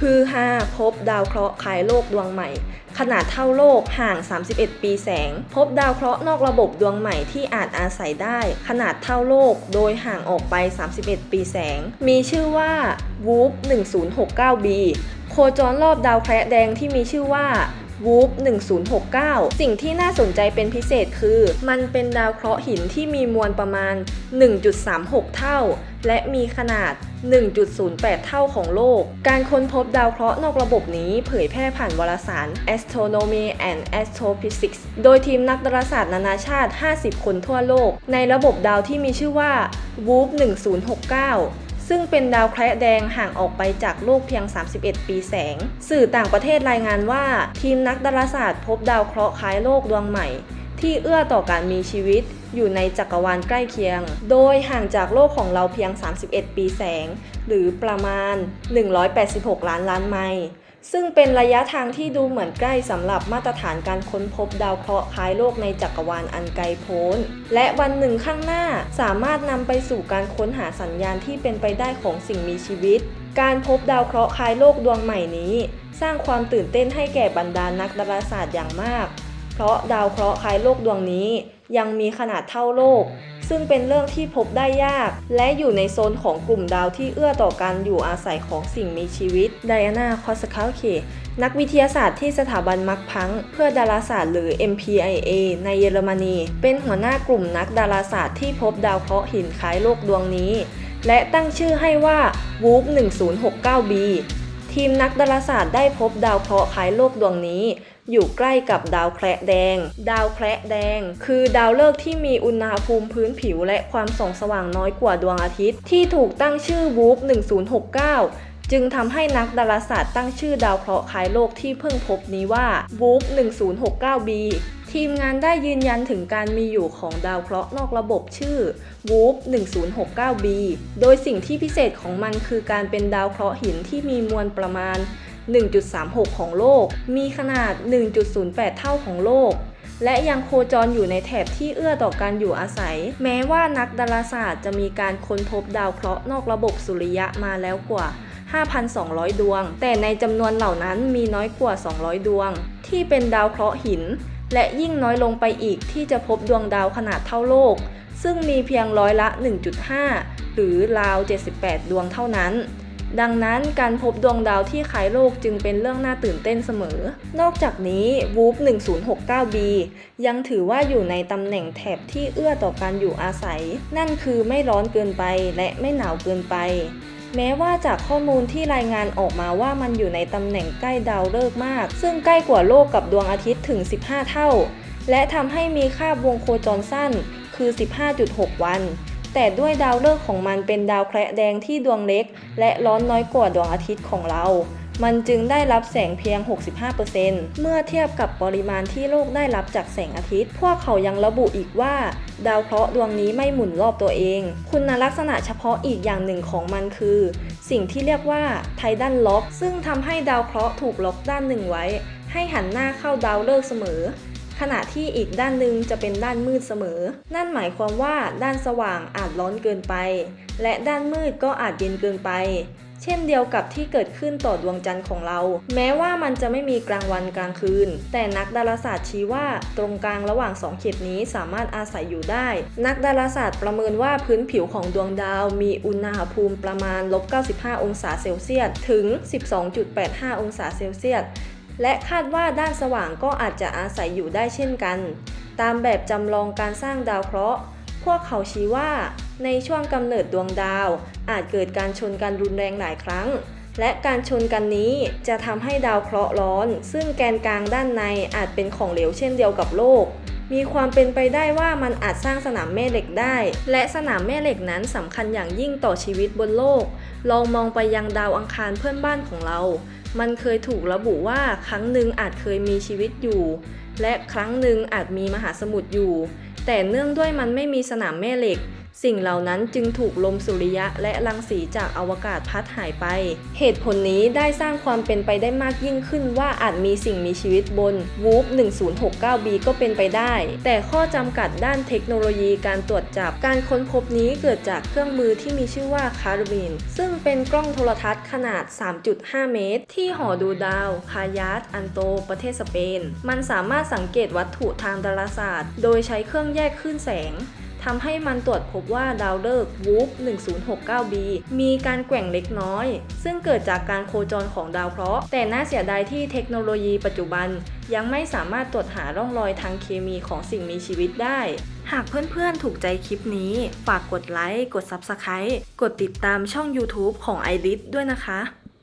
ฮือฮาพบดาวเคราะห์คล้ายโลกดวงใหม่ ขนาดเท่าโลกห่าง 31 ปีแสง พบดาวเคราะห์นอกระบบดวงใหม่ที่อาจอาศัยได้ ขนาดเท่าโลกโดยห่างออกไป 31 ปีแสง มีชื่อว่า WOOP 1069b โคจรรอบดาวแคระแดงที่มีชื่อว่า WOOP 1069 สิ่งที่น่าสนใจเป็นพิเศษคือ มันเป็นดาวเคราะห์หินที่มีมวลประมาณ 1.36 เท่า และมีขนาด 1.08 เท่าของโลก การค้นพบดาวเคราะห์นอกระบบนี้เผยแพร่ผ่านวารสาร Astronomy and Astrophysics โดยทีมนักดาราศาสตร์นานาชาติ 50 คนทั่วโลก ในระบบดาวที่มีชื่อว่า WOOP 1069 ซึ่งเป็นดาวแคระแดงห่างออกไปจากโลกเพียง 31 ปีแสง สื่อต่างประเทศรายงานว่า ทีมนักดาราศาสตร์พบดาวเคราะห์คล้ายโลกดวงใหม่ ที่เอื้อต่อการมีชีวิตอยู่ในจักรวาลใกล้เคียง โดยห่างจากโลกของเราเพียง 31 ปีแสง หรือประมาณ 186 ล้านล้านไมล์ ซึ่งเป็นระยะทางที่ดูเหมือนใกล้สำหรับมาตรฐานการค้นพบดาวเคราะห์คล้ายโลกในจักรวาลอันไกลโพ้น และวันหนึ่งข้างหน้าสามารถนำไปสู่การค้นหาสัญญาณที่เป็นไปได้ของสิ่งมีชีวิต การพบดาวเคราะห์คล้ายโลกดวงใหม่นี้ สร้างความตื่นเต้นให้แก่บรรดานักดาราศาสตร์อย่างมาก เพราะดาวเคราะห์คล้ายโลกดวงนี้ ยังมีขนาดเท่าโลก ซึ่งเป็นเรื่องที่พบได้ยาก และอยู่ในโซนของกลุ่มดาวที่เอื้อต่อการอยู่อาศัยของสิ่งมีชีวิตไดอาน่าคอสคาเคนักวิทยาศาสตร์ที่สถาบันมักพังเพื่อดาราศาสตร์หรือ MPIA ในเยอรมนี เป็นหัวหน้ากลุ่มนักดาราศาสตร์ที่พบดาวเคราะห์หินคล้ายโลกดวงนี้ และตั้งชื่อให้ว่า WOOP 1069b ทีมนักดาราศาสตร์ได้พบดาวเคราะห์คล้ายโลกดวงนี้ อยู่ใกล้กับดาวแคระแดง ดาวแคระแดง คือดาวฤกษ์ที่มีอุณหภูมิพื้นผิวและความส่องสว่างน้อยกว่าดวงอาทิตย์ ที่ถูกตั้งชื่อ WOOP 1069จึงทำให้นักดาราศาสตร์ตั้งชื่อดาวเคราะห์คล้ายโลกที่เพิ่งพบนี้ว่า WOOP 1069b ทีมงานได้ยืนยันถึงการมีอยู่ของดาวเคราะห์นอกระบบชื่อ WOOP 1069b โดยสิ่งที่พิเศษของมันคือการเป็นดาวเคราะห์หินที่มีมวลประมาณ 1.36 ของโลก มีขนาด 1.08 เท่าของโลก และยังโคจรอยู่ในแถบที่เอื้อต่อการอยู่อาศัย แม้ว่านักดาราศาสตร์จะมีการค้นพบดาวเคราะห์นอกระบบสุริยะมาแล้วกว่า 5,200 ดวง แต่ในจำนวนเหล่านั้นมีน้อยกว่า 200 ดวง ที่เป็นดาวเคราะห์หิน และยิ่งน้อยลงไปอีกที่จะพบดวงดาวขนาดเท่าโลก ซึ่งมีเพียงร้อยละ 1.5 หรือราว 78 ดวงเท่านั้น ดังนั้นการพบดวงดาวที่คล้ายโลกจึงเป็นเรื่องน่าตื่นเต้นเสมอ นอกจากนี้ WOOP 1069b ยังถือว่าอยู่ในตำแหน่งแถบที่เอื้อต่อการอยู่อาศัย นั่นคือไม่ร้อนเกินไปและไม่หนาวเกินไป แม้ว่าจากข้อมูลที่รายงานออกมาว่ามันอยู่ในตำแหน่งใกล้ดาวฤกษ์มาก ซึ่งใกล้กว่าโลกกับดวงอาทิตย์ถึง 15 เท่า และทำให้มีคาบวงโคจรสั้นคือ 15.6 วัน แต่ด้วยดาวฤกษ์ของมันเป็นดาวแคระแดงที่ดวงเล็ก และร้อนน้อยกว่าดวงอาทิตย์ของเรา มันจึงได้รับแสงเพียง 65%เมื่อเทียบกับปริมาณที่โลกได้รับจากแสงอาทิตย์ พวกเขายังระบุอีกว่า ดาวเคราะห์ดวงนี้ไม่หมุนรอบตัวเอง คุณลักษณะเฉพาะอีกอย่างหนึ่งของมันคือ สิ่งที่เรียกว่าไทดันล็อก ซึ่งทำให้ดาวเคราะห์ถูกล็อกด้านหนึ่งไว้ ให้หันหน้าเข้าดาวฤกษ์เสมอ ขณะที่อีกด้านหนึ่งจะเป็นด้านมืดเสมอ นั่นหมายความว่าด้านสว่างอาจร้อนเกินไป และด้านมืดก็อาจเย็นเกินไป เช่นเดียวกับที่เกิดขึ้นต่อดวงจันทร์ของเรา แม้ว่ามันจะไม่มีกลางวันกลางคืน แต่นักดาราศาสตร์ชี้ว่า ตรงกลางระหว่างสองเขตนี้สามารถอาศัยอยู่ได้ นักดาราศาสตร์ประเมินว่าพื้นผิวของดวงดาว มีอุณหภูมิประมาณลบ95 องศาเซลเซียสถึง 12.85 องศาเซลเซียส และคาดว่าด้านสว่างก็อาจจะอาศัยอยู่ได้เช่นกัน ตามแบบจำลองการสร้างดาวเคราะห์ พวกเขาชี้ว่า ในช่วงกำเนิดดวงดาว อาจเกิดการชนกันรุนแรงหลายครั้ง และการชนกันนี้จะทำให้ดาวเคราะห์ร้อน ซึ่งแกนกลางด้านในอาจเป็นของเหลวเช่นเดียวกับโลกมีความเป็นไปได้ว่ามันอาจสร้างสนามแม่เหล็กได้ และสนามแม่เหล็กนั้นสำคัญอย่างยิ่งต่อชีวิตบนโลก ลองมองไปยังดาวอังคารเพื่อนบ้านของเรา มันเคยถูกระบุว่าครั้งหนึ่งอาจเคยมีชีวิตอยู่ และครั้งหนึ่งอาจมีมหาสมุทรอยู่ แต่เนื่องด้วยมันไม่มีสนามแม่เหล็ก สิ่งเหล่านั้นจึงถูกลมสุริยะและรังสีจากอวกาศพัดหายไป เหตุผลนี้ได้สร้างความเป็นไปได้มากยิ่งขึ้นว่าอาจมีสิ่งมีชีวิตบน WOOP 1069b ก็เป็นไปได้ แต่ข้อจำกัดด้านเทคโนโลยีการตรวจจับการค้นพบนี้เกิดจากเครื่องมือที่มีชื่อว่าคาร์บินซึ่งเป็นกล้องโทรทัศน์ขนาด 3.5 เมตร ที่หอดูดาว คายาสอันโต ประเทศสเปน มันสามารถสังเกตวัตถุทางดาราศาสตร์ โดยใช้เครื่องแยกคลื่นแสงทำให้มันตรวจพบว่าดาวฤกษ์ WOOP 1069b มีการแกว่งเล็กน้อย ซึ่งเกิดจากการโคจรของดาวเคราะห์ แต่น่าเสียดายที่เทคโนโลยีปัจจุบัน ยังไม่สามารถตรวจหาร่องรอยทางเคมีของสิ่งมีชีวิตได้ หากเพื่อนๆถูกใจคลิปนี้ ฝากกดไลค์ กด Subscribe กดติดตามช่อง YouTube ของ i r i s ด้วยนะคะ